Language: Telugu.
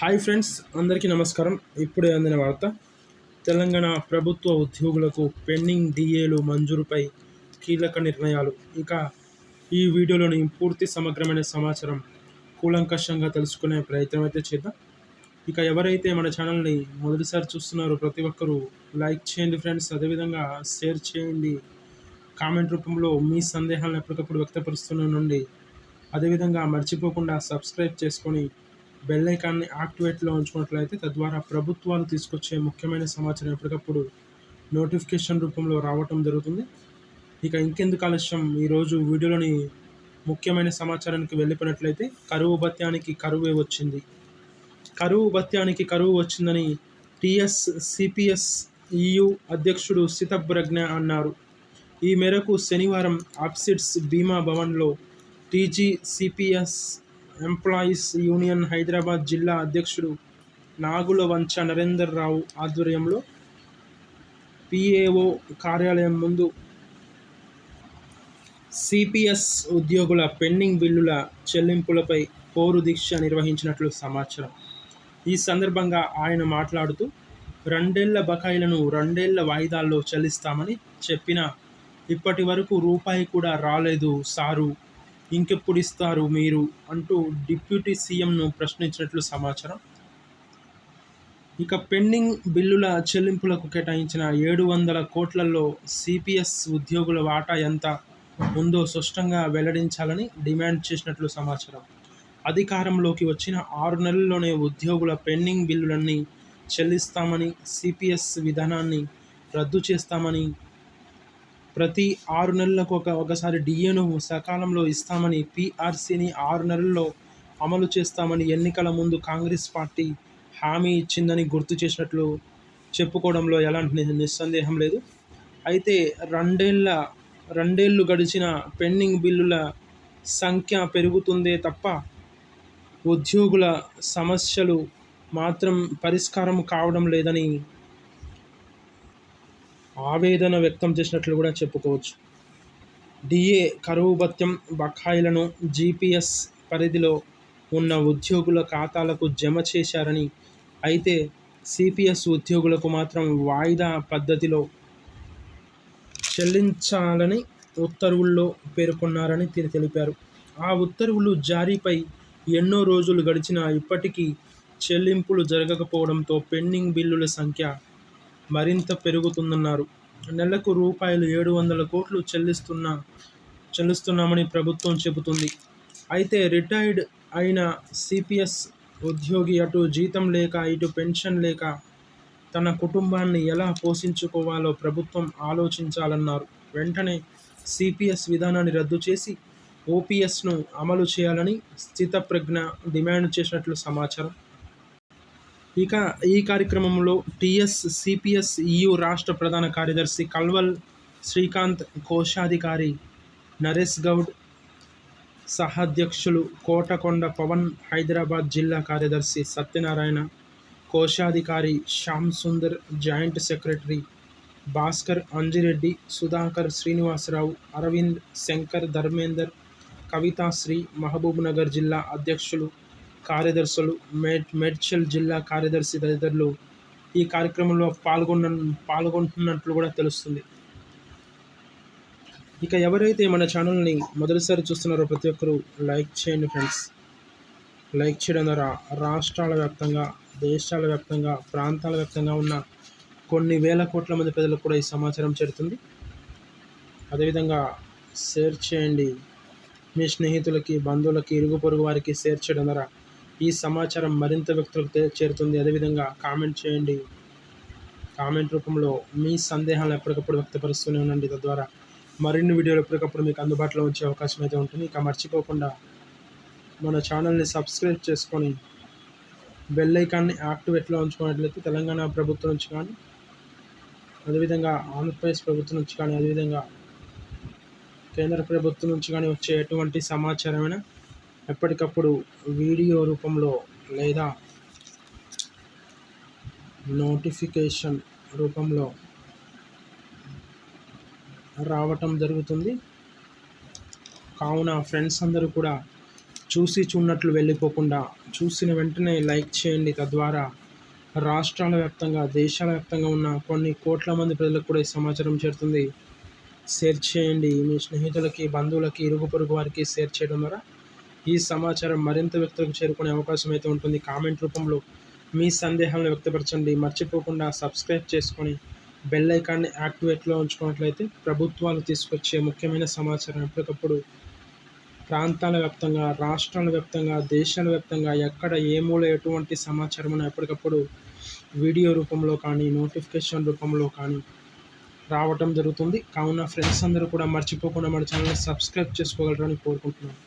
హాయ్ ఫ్రెండ్స్ అందరికీ నమస్కారం. ఇప్పుడే అందిన వార్త తెలంగాణ ప్రభుత్వ ఉద్యోగులకు పెండింగ్ డిఏలు మంజూరుపై కీలక నిర్ణయాలు. ఇక ఈ వీడియోలోని పూర్తి సమగ్రమైన సమాచారం కూలంకషంగా తెలుసుకునే ప్రయత్నం అయితే చేద్దాం. ఇక ఎవరైతే మన ఛానల్ని మొదటిసారి చూస్తున్నారో ప్రతి ఒక్కరూ లైక్ చేయండి ఫ్రెండ్స్. అదేవిధంగా షేర్ చేయండి. కామెంట్ రూపంలో మీ సందేహాలను ఎప్పటికప్పుడు వ్యక్తపరుస్తున్న నుండి అదేవిధంగా మర్చిపోకుండా సబ్స్క్రైబ్ చేసుకొని బెల్ ఐకాన్ని యాక్టివేట్లో ఉంచుకున్నట్లయితే తద్వారా ప్రభుత్వాలు తీసుకొచ్చే ముఖ్యమైన సమాచారం ఎప్పటికప్పుడు నోటిఫికేషన్ రూపంలో రావటం జరుగుతుంది. ఇక ఇంకెందుకు ఆలస్యం? ఈరోజు వీడియోలోని ముఖ్యమైన సమాచారానికి వెళ్ళిపోయినట్లయితే కరువు భత్యానికి కరువే వచ్చింది. కరువు భత్యానికి కరువు వచ్చిందని టిఎస్ సిపిఎస్ ఈయు అధ్యక్షుడు సితబ్రజ్ఞ అన్నారు. ఈ మేరకు శనివారం ఆప్సిడ్స్ బీమా భవన్లో TG CPS employees union Hyderabad జిల్లా అధ్యక్షుడు నాగుల వంచ నరేందర్ రావు ఆధ్వర్యంలో పిఏఓ కార్యాలయం ముందు సిపిఎస్ ఉద్యోగుల పెండింగ్ బిల్లుల చెల్లింపులపై పోరు దీక్ష నిర్వహించినట్లు సమాచారం. ఈ సందర్భంగా ఆయన మాట్లాడుతూ రెండేళ్ళ బకాయిలను రెండేళ్ళ వాయిదాల్లో చెల్లిస్తామని చెప్పిన ఇప్పటి వరకు రూపాయి కూడా రాలేదు సారు. ఇంకెప్పుడు ఇస్తారు మీరు అంటూ డిప్యూటీ సీఎంను ప్రశ్నించినట్లు సమాచారం. ఇక పెండింగ్ బిల్లుల చెల్లింపులకు కేటాయించిన ఏడు వందల కోట్లలో సిపిఎస్ ఉద్యోగుల వాటా ఎంత ఉందో స్పష్టంగా వెల్లడించాలని డిమాండ్ చేసినట్లు సమాచారం. అధికారంలోకి వచ్చిన ఆరు నెలల్లోనే ఉద్యోగుల పెండింగ్ బిల్లులన్నీ చెల్లిస్తామని సిపిఎస్ విధానాన్ని రద్దు చేస్తామని ప్రతి ఆరు నెలలకు ఒక ఒకసారి డిఏను సకాలంలో ఇస్తామని పిఆర్సీని ఆరు నెలల్లో అమలు చేస్తామని ఎన్నికల ముందు కాంగ్రెస్ పార్టీ హామీ ఇచ్చిందని గుర్తు చేసినట్లు చెప్పుకోవడంలో ఎలాంటి నిస్సందేహం లేదు. అయితే రెండేళ్ళ రెండేళ్ళు గడిచిన పెండింగ్ బిల్లుల సంఖ్య పెరుగుతుందే తప్ప ఉద్యోగుల సమస్యలు మాత్రం పరిష్కారం కావడం లేదని ఆవేదన వ్యక్తం చేసినట్లు కూడా చెప్పుకోవచ్చు. డిఏ కరువు భత్యం బకాయిలను జీపీఎస్ పరిధిలో ఉన్న ఉద్యోగుల ఖాతాలకు జమ చేశారని అయితే సిపిఎస్ ఉద్యోగులకు మాత్రం వాయిదా పద్ధతిలో చెల్లించాలని ఉత్తర్వుల్లో పేర్కొన్నారని తెలిపారు. ఆ ఉత్తర్వులు జారీపై ఎన్నో రోజులు గడిచినా ఇప్పటికీ చెల్లింపులు జరగకపోవడంతో పెండింగ్ బిల్లుల సంఖ్య మరింత పెరుగుతుందన్నారు. నెలకు రూపాయలు ఏడు వందల కోట్లు చెల్లిస్తున్న చెల్లిస్తున్నామని ప్రభుత్వం చెబుతుంది. అయితే రిటైర్డ్ అయిన సిపిఎస్ ఉద్యోగి అటు జీతం లేక ఇటు పెన్షన్ లేక తన కుటుంబాన్ని ఎలా పోషించుకోవాలో ప్రభుత్వం ఆలోచించాలన్నారు. వెంటనే సిపిఎస్ విధానాన్ని రద్దు చేసి ఓపీఎస్ను అమలు చేయాలని స్థితప్రజ్ఞ డిమాండ్ చేసినట్లు సమాచారం. ఇక ఈ కార్యక్రమంలో టిఎస్ సిపిఎస్ ఈయు రాష్ట్ర ప్రధాన కార్యదర్శి కల్వల్ శ్రీకాంత్ కోశాధికారి నరేష్ గౌడ్ సహాధ్యక్షులు కోటకొండ పవన్ హైదరాబాద్ జిల్లా కార్యదర్శి సత్యనారాయణ కోశాధికారి శ్యామ్ సుందర్ జాయింట్ సెక్రటరీ భాస్కర్ అంజిరెడ్డి సుధాకర్ శ్రీనివాసరావు అరవింద్ శంకర్ ధర్మేందర్ కవితాశ్రీ మహబూబ్నగర్ జిల్లా అధ్యక్షులు కార్యదర్శులు మేడ్ మేడ్చల్ జిల్లా కార్యదర్శి తదితరులు ఈ కార్యక్రమంలో పాల్గొన్న పాల్గొంటున్నట్లు కూడా తెలుస్తుంది. ఇక ఎవరైతే మన ఛానల్ని మొదటిసారి చూస్తున్నారో ప్రతి ఒక్కరూ లైక్ చేయండి ఫ్రెండ్స్. లైక్ చేయడం ద్వారా రాష్ట్రాల వ్యాప్తంగా దేశాల వ్యాప్తంగా ప్రాంతాల వ్యాప్తంగా ఉన్న కొన్ని వేల కోట్ల మంది ప్రజలకు కూడా ఈ సమాచారం చేరుతుంది. అదేవిధంగా షేర్ చేయండి. మీ స్నేహితులకి బంధువులకి ఇరుగు పొరుగు వారికి షేర్ చేయడం ద్వారా ఈ సమాచారం మరింత వ్యక్తులకు చేరుతుంది. అదేవిధంగా కామెంట్ చేయండి. కామెంట్ రూపంలో మీ సందేహాలను ఎప్పటికప్పుడు వ్యక్తపరుస్తూనే ఉండండి. తద్వారా మరిన్ని వీడియోలు ఎప్పటికప్పుడు మీకు అందుబాటులో వచ్చే అవకాశం అయితే ఉంటుంది. ఇక మర్చిపోకుండా మన ఛానల్ని సబ్స్క్రైబ్ చేసుకొని బెల్ ఐకాన్ని యాక్టివేట్లో ఉంచుకున్నట్లయితే తెలంగాణ ప్రభుత్వం నుంచి కానీ అదేవిధంగా ఆంధ్రప్రదేశ్ ప్రభుత్వం నుంచి కానీ అదేవిధంగా కేంద్ర ప్రభుత్వం నుంచి కానీ వచ్చే ఎటువంటి సమాచారమైనా ఎప్పటికప్పుడు వీడియో రూపంలో లేదా నోటిఫికేషన్ రూపంలో రావటం జరుగుతుంది. కావున ఫ్రెండ్స్ అందరూ కూడా చూసి చూడనట్లు వెళ్ళిపోకుండా చూసిన వెంటనే లైక్ చేయండి. తద్వారా రాష్ట్రాల వ్యాప్తంగా దేశాల వ్యాప్తంగా ఉన్న కొన్ని కోట్ల మంది ప్రజలకు కూడా ఈ సమాచారం చేరుతుంది. షేర్ చేయండి. మీ స్నేహితులకి బంధువులకి ఇరుగు పొరుగు వారికి షేర్ చేయడం ద్వారా ఈ సమాచారం మరింత వ్యక్తులకు చేరుకునే అవకాశం అయితే ఉంటుంది. కామెంట్ రూపంలో మీ సందేహాలను వ్యక్తపరచండి. మర్చిపోకుండా సబ్స్క్రైబ్ చేసుకొని బెల్ ఐకాన్ని యాక్టివేట్లో ఉంచుకున్నట్లయితే ప్రభుత్వాలు తీసుకొచ్చే ముఖ్యమైన సమాచారం ఎప్పటికప్పుడు ప్రాంతాల వ్యాప్తంగా రాష్ట్రాల వ్యాప్తంగా దేశాల వ్యాప్తంగా ఎక్కడ ఏ మూల ఎటువంటి సమాచారం ఎప్పటికప్పుడు వీడియో రూపంలో కానీ నోటిఫికేషన్ రూపంలో కానీ రావటం జరుగుతుంది. కావున ఫ్రెండ్స్ అందరూ కూడా మర్చిపోకుండా మన ఛానల్ని సబ్స్క్రైబ్ చేసుకోగలరని కోరుకుంటున్నాను.